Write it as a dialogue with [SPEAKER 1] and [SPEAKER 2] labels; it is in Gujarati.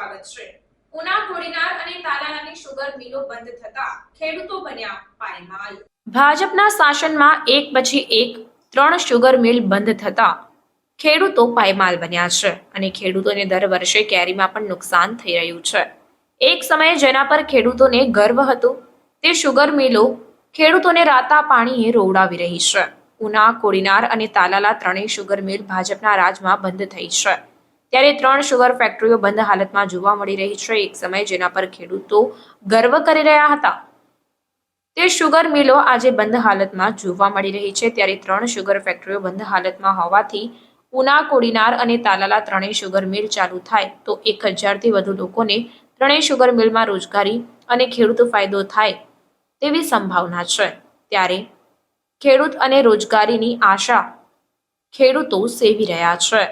[SPEAKER 1] સ્વાગત છે. ઉના કોડીનાર અને તાલાલાની શુગર મિલો બંધ થતા ખેડૂતો બન્યા પાયમાલ. ભાજપના શાસનમાં એક પછી એક ત્રણ શુગર મિલ બંધ થતા ખેડૂતો પાયમાલ બન્યા છે અને ખેડૂતોને દર વર્ષે કેરીમાં પણ નુકસાન થઈ રહ્યું છે. એક સમયે જેના પર ખેડૂતોને ગર્વ હતો, તે શુગર મિલો ખેડૂતોને રાતા પાણીએ રોવડાવી રહી છે. ઉના, કોડીનાર અને તાલાલા ત્રણેય શુગર મિલ ભાજપના રાજમાં બંધ થઈ છે. ત્યારે ત્રણ શુગર ફેક્ટરીઓ બંધ હાલતમાં જોવા મળી રહી છે. એક સમય જેના પર ખેડૂતો ગર્વ કરી રહ્યા હતા. તે શુગર મિલો આજે બંધ હાલતમાં જોવા મળી રહી છે. ત્યારે ત્રણ શુગર ફેક્ટરીઓ બંધ હાલતમાં હોવાથી ઉના, કોડીનાર અને તાલાલા ત્રણેય શુગર મિલ ચાલુ થાય તો એક હજારથી વધુ લોકોને ત્રણેય શુગર મિલમાં રોજગારી અને ખેડૂત ફાયદો થાય તેવી સંભાવના છે. ત્યારે ખેડૂત અને રોજગારીની આશા ખેડૂતો સેવી રહ્યા છે.